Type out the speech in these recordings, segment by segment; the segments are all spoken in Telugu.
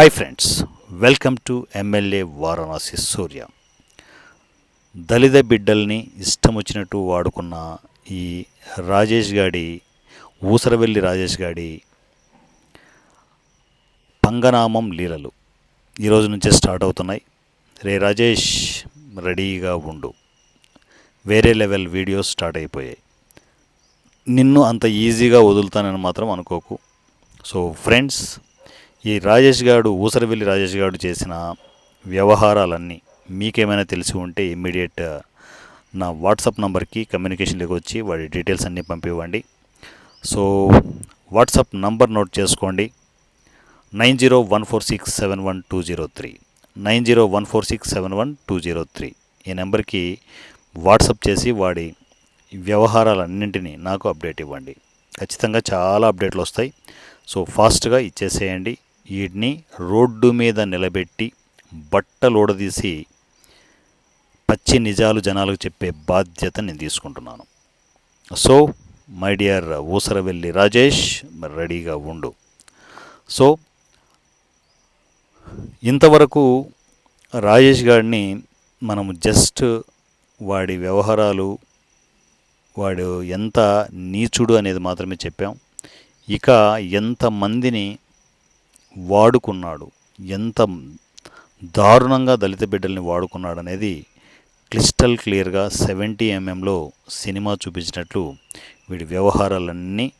Hi friends welcome to MLA Varanasi Surya దళిత బిడ్డల్ని ఇష్టం వచ్చినట్టు వాడుకున్న ఈ రాజేష్ గాడి ఊసరవెల్లి రాజేష్ గాడి పంగనామం లీలలు ఈరోజు నుంచే స్టార్ట్ అవుతున్నాయి. రే రాజేష్ రెడీగా ఉండు. వేరే లెవెల్ వీడియోస్ స్టార్ట్ అయిపోయాయి. నిన్ను అంత ఈజీగా వదులుతానని మాత్రం అనుకోకు. సో ఫ్రెండ్స్ ఈ రాజేష్ గారు ఊసరవెల్లి రాజేష్ గారు చేసిన వ్యవహారాలన్నీ మీకేమైనా తెలిసి ఉంటే ఇమ్మీడియట్ నా వాట్సాప్ నంబర్కి కమ్యూనికేషన్లోకి వచ్చి వాడి డీటెయిల్స్ అన్నీ పంపివ్వండి. సో వాట్సాప్ నంబర్ నోట్ చేసుకోండి. Nine zero one four six seven one two zero three. Nine zero one four six seven one two zero three. ఈ నెంబర్కి వాట్సప్ చేసి వాడి వ్యవహారాలన్నింటినీ నాకు అప్డేట్ ఇవ్వండి. ఖచ్చితంగా చాలా అప్డేట్లు వస్తాయి. సో ఫాస్ట్గా ఇచ్చేసేయండి. వీటిని రోడ్డు మీద నిలబెట్టి బట్టలోడదీసి పచ్చి నిజాలు జనాలకు చెప్పే బాధ్యత నేను తీసుకుంటున్నాను. సో మై డియర్ ఊసరవెల్లి రాజేష్ మరి రెడీగా ఉండు. సో ఇంతవరకు రాజేష్ గారిని మనము జస్ట్ వాడి వ్యవహారాలు వాడు ఎంత నీచుడు అనేది మాత్రమే చెప్పాం. ఇక ఎంతమందిని వాడుకున్నాడు. ఎంత దారుణంగా దళిత బిడ్డల్ని వాడుకున్నాడు అనేది క్లిస్టల్ క్లియర్గా సెవెంటీ ఎంఎంలో సినిమా చూపించినట్లు వీడి వ్యవహారాలన్నీ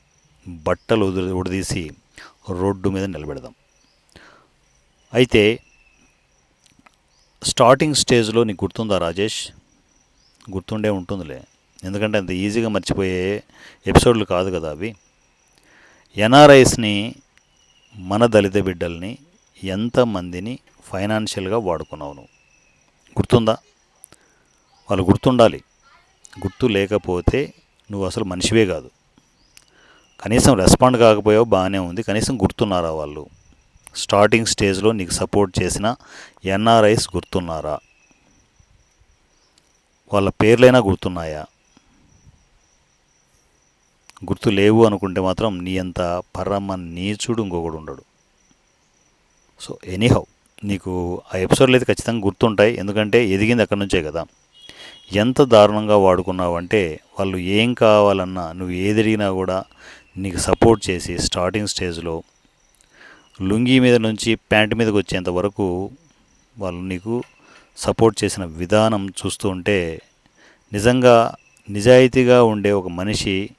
బట్టలు ఉడదీసి రోడ్డు మీద నిలబెడదాం. అయితే స్టార్టింగ్ స్టేజ్లో నీకు గుర్తుందా రాజేష్? గుర్తుండే ఉంటుందిలే. ఎందుకంటే అంత ఈజీగా మర్చిపోయే ఎపిసోడ్లు కాదు కదా అవి. ఎన్ఆర్ఐస్ని మన దళిత బిడ్డల్ని ఎంతమందిని ఫైనాన్షియల్గా వాడుకున్నావు నువ్వు? గుర్తుందా? వాళ్ళు గుర్తుండాలి. గుర్తు లేకపోతే నువ్వు అసలు మనిషివే కాదు. కనీసం రెస్పాండ్ కాకపోయావు బాగానే ఉంది. కనీసం గుర్తున్నారా వాళ్ళు? స్టార్టింగ్ స్టేజ్లో నీకు సపోర్ట్ చేసిన ఎన్ఆర్ఐస్ గుర్తున్నారా? వాళ్ళ పేర్లైనా గుర్తున్నాయా? గుర్తు లేవు అనుకుంటే మాత్రం నీ అంత పరమ నీచుడు ఇంకొకడు ఉండడు. సో ఎనీహౌ నీకు ఆ ఎపిసోడ్లు అయితే ఖచ్చితంగా గుర్తుంటాయి. ఎందుకంటే ఎదిగింది అక్కడి నుంచే కదా. ఎంత దారుణంగా వాడుకున్నావంటే వాళ్ళు ఏం కావాలన్నా నువ్వు ఏది అడిగినా కూడా నీకు సపోర్ట్ చేసి స్టార్టింగ్ స్టేజ్లో లుంగీ మీద నుంచి ప్యాంట్ మీదకి వచ్చేంత వరకు వాళ్ళు నీకు సపోర్ట్ చేసిన విధానం చూస్తూ ఉంటే నిజంగా నిజాయితీగా ఉండే ఒక మనిషి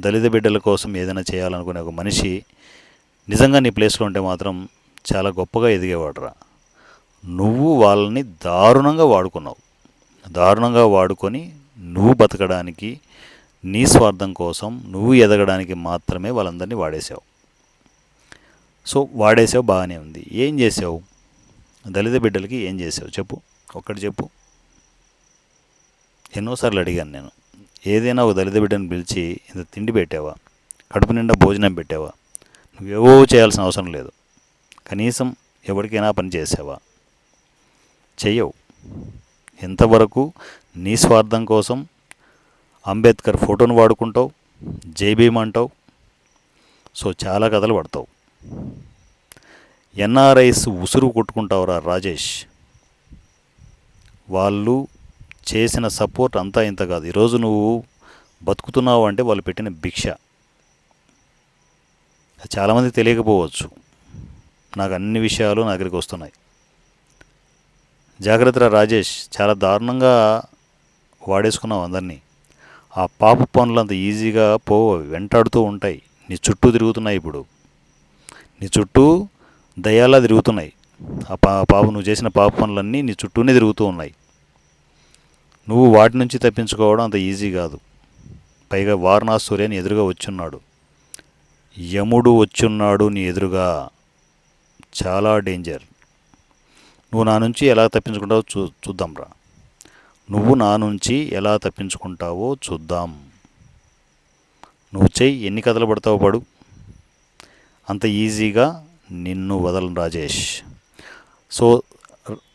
దళిత బిడ్డల కోసం ఏదైనా చేయాలనుకునే ఒక మనిషి నిజంగా నీ ప్లేస్లో ఉంటే మాత్రం చాలా గొప్పగా ఎదిగేవాడురా. నువ్వు వాళ్ళని దారుణంగా వాడుకున్నావు. దారుణంగా వాడుకొని నువ్వు బతకడానికి నీ స్వార్థం కోసం నువ్వు ఎదగడానికి మాత్రమే వాళ్ళందరినీ వాడేశావు. సో వాడేసావు బాగానే ఉంది. ఏం చేసావు దళిత బిడ్డలకి ఏం చేసావు చెప్పు. ఒక్కటి చెప్పు. ఎన్నోసార్లు అడిగాను నేను. ఏదైనా ఒక దళిత బిడ్డను పిలిచి ఇంత తిండి పెట్టావా? కడుపు నిండా భోజనం పెట్టావా? నువ్వేవో చేయాల్సిన అవసరం లేదు. కనీసం ఎవరికైనా పని చేసావా? చెయ్యవు. ఎంతవరకు నీ స్వార్థం కోసం అంబేద్కర్ ఫోటోను వాడుకుంటావు? జైభీమ్ అంటావు? సో చాలా కథలు పడతావు. ఎన్ఆర్ఐస్ ఉసురు కొట్టుకుంటావురా రాజేష్. వాళ్ళు చేసిన సపోర్ట్ అంతా ఇంత కాదు. ఈరోజు నువ్వు బతుకుతున్నావు అంటే వాళ్ళు పెట్టిన భిక్ష. చాలామంది తెలియకపోవచ్చు. నాకు అన్ని విషయాలు నా దగ్గరికి వస్తున్నాయి. జాగ్రత్త రాజేష్ చాలా దారుణంగా వాడేసుకున్నావు అందరినీ. ఆ పాప పనులు అంత ఈజీగా పో వెంటాడుతూ ఉంటాయి. నీ చుట్టూ తిరుగుతున్నాయి ఇప్పుడు. నీ చుట్టూ దయాలా తిరుగుతున్నాయి. ఆ పా పాప నువ్వు చేసిన పాప పనులన్నీ నీ చుట్టూనే తిరుగుతూ ఉన్నాయి. నువ్వు వాటి నుంచి తప్పించుకోవడం అంత ఈజీ కాదు. పైగా వారణాసూర్య నీ ఎదురుగా వచ్చున్నాడు. యముడు వచ్చున్నాడు నీ ఎదురుగా. చాలా డేంజర్. నువ్వు నా నుంచి ఎలా తప్పించుకుంటావో చూ చూద్దాం రా. నువ్వు నా నుంచి ఎలా తప్పించుకుంటావో చూద్దాం. నువ్వు చెయ్యి ఎన్ని కథలు పడతావు పడు. అంత ఈజీగా నిన్ను వదలను రాజేష్. సో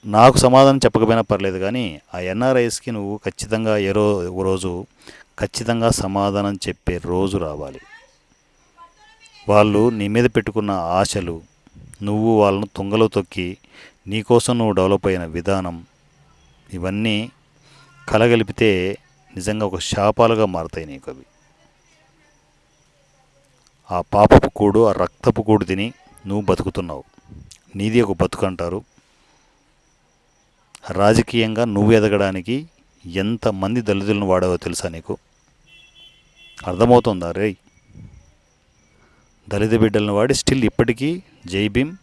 నాకు సమాధానం చెప్పకపోయినా పర్లేదు కానీ ఆ ఎన్ఆర్ఐస్కి నువ్వు ఖచ్చితంగా ఏ రో రోజు ఖచ్చితంగా సమాధానం చెప్పే రోజు రావాలి. వాళ్ళు నీ మీద పెట్టుకున్న ఆశలు నువ్వు వాళ్ళను తుంగలో తొక్కి నీకోసం నువ్వు డెవలప్ అయిన విధానం ఇవన్నీ కలగలిపితే నిజంగా ఒక శాపాలుగా మారుతాయి నీకు అవి. ఆ పాపపు కూడు ఆ రక్తపు కూడు తిని నువ్వు బతుకుతున్నావు. నీది ఒక బతుకు అంటారు. రాజకీయంగా నువ్వు ఎదగడానికి ఎంతమంది దళితులను వాడావో తెలుసా నీకు? అర్థమవుతుందా? రే దళిత బిడ్డలను వాడి స్టిల్ ఇప్పటికీ జై భీమ్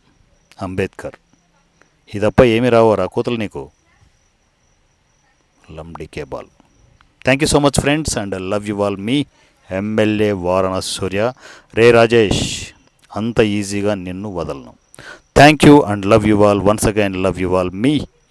అంబేద్కర్. ఇదప్ప ఏమి రావో రా కూతలు నీకు. లంబ్డికే ball. Thank you so much friends and love you all me MLA Varanasi Surya రే రాజేష్ అంత ఈజీగా నిన్ను వదలను. Thank you and love you all once again love you all me